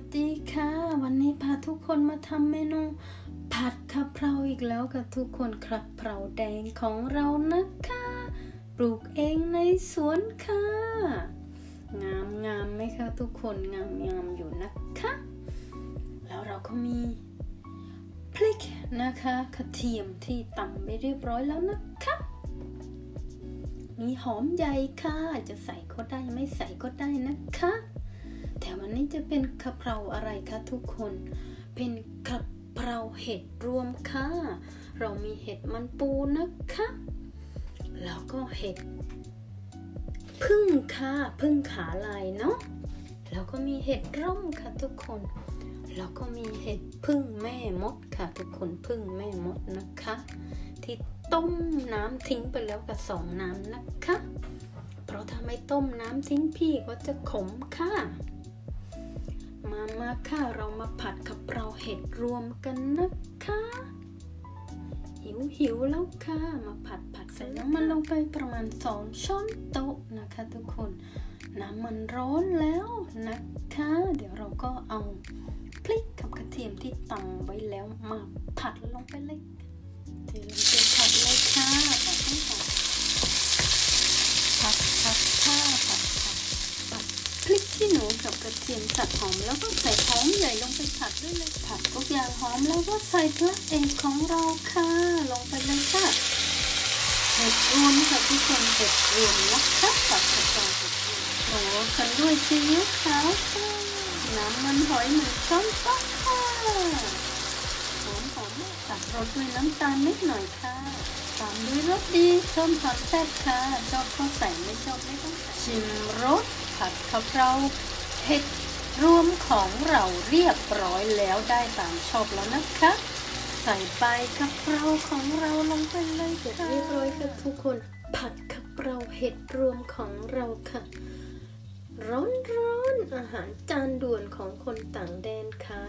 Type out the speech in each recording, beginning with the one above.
สวัสดีค่ะ วันนี้พาทุกคนมาทำเมนูผัดกะเพราอีกแล้วกับทุกคนครับเพราแดงของเรานะคะ ปลูกเองในสวนค่ะ งามงามไหมคะทุกคนงามงามอยู่นะคะ แล้วเราก็มีพริกนะคะกระเทียมที่ตำไปเรียบร้อยแล้วนะคะ มีหอมใหญ่ค่ะ จะใส่ก็ได้ไม่ใส่ก็ได้นะคะ นนี้จะเป็นกะเพราอะไรคะทุกคน เป็นกะเพราเห็ดรวมค่ะ เรามีเห็ดมันปูนะคะ แล้วก็เห็ดพึ่งค่ะพึ่งขาลายเนาะ แล้วก็มีเห็ดร่มค่ะทุกคน แล้วก็มีเห็ดพึ่งแม่มดค่ะ ทุกคนพึ่งแม่มดนะคะ ที่ต้มน้ำทิ้งไปแล้วกับสองน้ำนะคะ เพราะถ้าไม่ต้มน้ำทิ้งพี่ก็จะขมค่ะ มาค่ะ เรามาผัดกะเพราเห็ดรวมกันนะคะ หิวหิวแล้วค่ะ มาผัดผัดใส่น้ำมันลงไปประมาณสองช้อนโต๊ะนะคะทุกคน น้ำมันร้อนแล้วนะคะ เดี๋ยวเราก็เอาพริกกับกระเทียมที่ตำไว้แล้วมาผัดลงไปเลย ระเทียมผัดหอมแล้วก็ใส่หอมใหญ่ลงไปผัดด้วยเลยผัดทุกอย่างหอมแล้วก็ใส่พระเอกของเราค่ะ ลงไปเลยค่ะเห็ดรวมค่ะทุกคนเห็ดรวมนะคะผัดกระเพราเห็ดรวมโอ้กันด้วยซีอิ๊วขาวค่ะน้ำมันหอยหนึ่งช้อนโต๊ะค่ะหอมหอมตัดรสด้วยน้ำตาลนิดหน่อยค่ะตามด้วยรสดีชอบทานแซ่บค่ะชอบก็ใส่ไม่ชอบไม่ต้องใส่ชิมรสผัดกะเพรา เห็ดรวมของเราเรียบร้อยแล้วได้ตามชอบแล้วนะคะ ใส่ใบกะเพราของเราลงไปเลยเสร็จเรียบร้อยค่ะทุกคน ผัดกะเพราเห็ดรวมของเราค่ะ ร้อนร้อนๆอาหารจานด่วนของคนต่างแดนค่ะ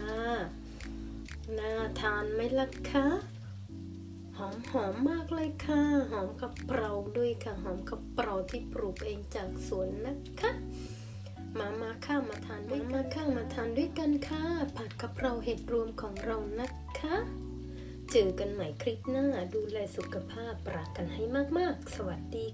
น่าทานไหมล่ะคะหอมหอมมากเลยค่ะ หอมกะเพราด้วยค่ะ หอมกะเพราที่ปลูกเองจากสวนนะคะ มามาข้ามาทานด้วยมาข้ามาทานด้วยกันค่ะผัดกะเพราเห็ดรวมของเรานะคะ เจอกันใหม่คลิปหน้าดูแลสุขภาพปรักกันให้มากๆ สวัสดี